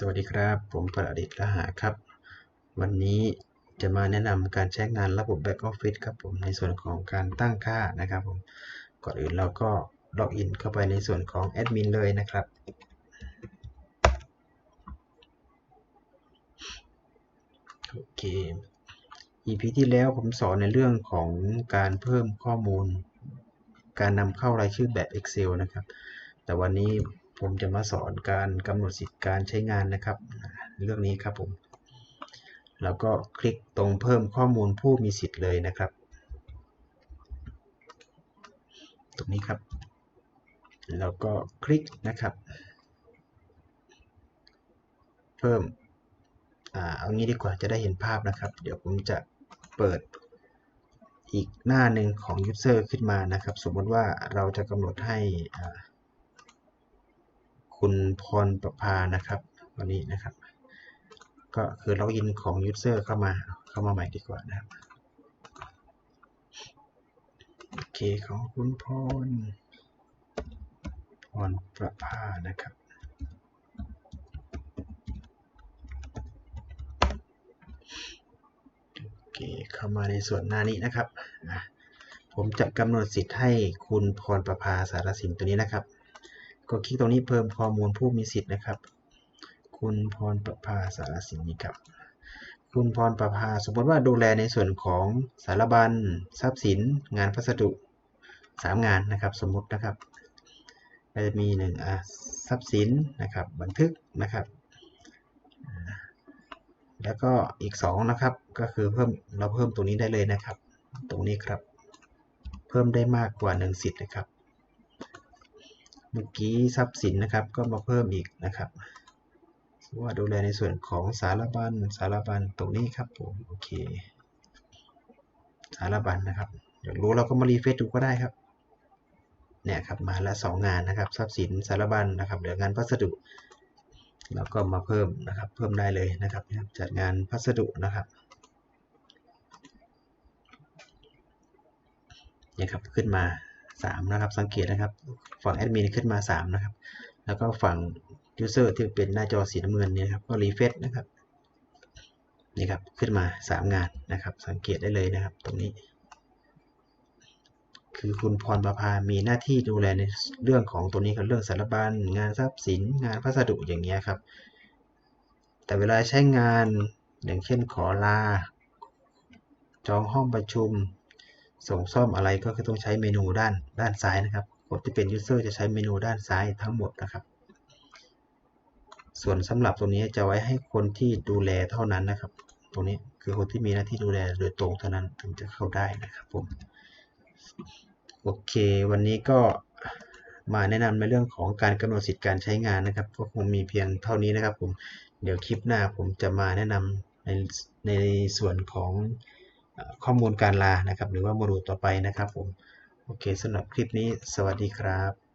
สวัสดีครับ ผมประดิษฐ์ละหาครับ วันนี้จะมาแนะนำการใช้งานระบบ Back Office ครับผมในส่วนของการตั้งค่านะครับผมก่อนอื่นเราก็ล็อกอินเข้าไปในส่วนของแอดมินเลยนะครับ โอเค EP ที่แล้วผมสอนในเรื่องของการเพิ่มข้อมูล การนำเข้ารายชื่อแบบ Excel นะครับ แต่วันนี้ ผมจะมาสอนการกำหนดสิทธิการใช้งานนะครับ เรื่องนี้ครับผม แล้วก็คลิกตรงเพิ่มข้อมูลผู้มีสิทธิ์เลยนะครับ ตรงนี้ครับ แล้วก็คลิกนะครับ เพิ่มอ่าเอางี้ดีกว่าจะได้เห็นภาพนะครับ เดี๋ยวผมจะเปิดอีกหน้าหนึ่งของ User ขึ้นมานะครับ สมมติว่าเราจะกำหนดให้อ่า คุณพรประภานะครับ วันนี้นะครับ ก็คือล็อกอินของ User เข้ามาเข้ามาใหม่ดีกว่านะครับโอเคของคุณพรพรประภานะครับโอเคเข้ามาในส่วนหน้านี้นะครับผมจะกำหนดสิทธิ์ให้คุณพรประภาสารสินตัวนี้นะครับ ก็คลิกตรงนี้เพิ่มข้อมูลผู้มีสิทธิ์นะครับ คุณพรประภาสารสินนี้ครับ คุณพรประภาสมมติว่าดูแลในส่วนของสารบัญทรัพย์สิน งานพัสดุสามงานนะครับ สมมตินะครับก็จะมีหนึ่งอะทรัพย์สินนะครับ บันทึกนะครับ แล้วก็อีก 2 นะครับ ก็คือเพิ่มเราเพิ่มตรงนี้ได้เลยนะครับ ตรงนี้ครับ เพิ่มได้มากกว่า 1 สิทธิ์นะครับ เมื่อกี้ทรัพย์สินนะครับก็มาเพิ่มอีกนะครับว่าดูแลในส่วนของสารบัญสารบัญตรงนี้ครับผมโอเค สารบัญนะครับเดี๋ยวรู้เราก็มารีเฟซดูก็ได้ครับเนี่ยครับมาละสองงานนะครับทรัพย์สินสารบัญนะครับเหลืองานพัสดุแล้วก็มาเพิ่มนะครับ เพิ่มได้เลยนะครับ จัดงานพัสดุนะครับเนี่ยครับขึ้นมา 3นะครับ สังเกตนะครับ ฝั่งแอดมินขึ้นมา3นะครับ แล้วก็ฝั่ง User ที่เป็นหน้าจอสีน้ำเงินเนี่ยครับ ก็รีเฟซนะครับ นี่ครับ ขึ้นมา 3 งานนะครับ สังเกตได้เลยนะครับ ตรงนี้ คือคุณพรประภา มีหน้าที่ดูแลในเรื่องของตัวนี้ครับ เรื่องสารบัญ งานทรัพย์สิน งานพัสดุอย่างเงี้ยครับ แต่เวลาใช้งาน อย่างเช่นขอลา จองห้องประชุม ส่งซ่อมอะไรก็คือต้องใช้เมนูด้านด้านซ้ายนะครับคนที่เป็น user จะใช้เมนูด้านซ้ายทั้งหมดนะครับ ส่วนสำหรับตรงนี้จะไว้ให้คนที่ดูแลเท่านั้นนะครับ ตรงนี้คือคนที่มีหน้าที่ดูแลโดยตรงเท่านั้นถึงจะเข้าได้นะครับผม โอเค วันนี้ก็มาแนะนำในเรื่องของการกำหนดสิทธิการใช้งานนะครับก็คงมีเพียงเท่านี้นะครับผม เดี๋ยวคลิปหน้าผมจะมาแนะนำในในส่วนของ ข้อมูลการลานะครับ หรือว่าโมดูลต่อไปนะครับผม โอเคสำหรับคลิปนี้สวัสดีครับ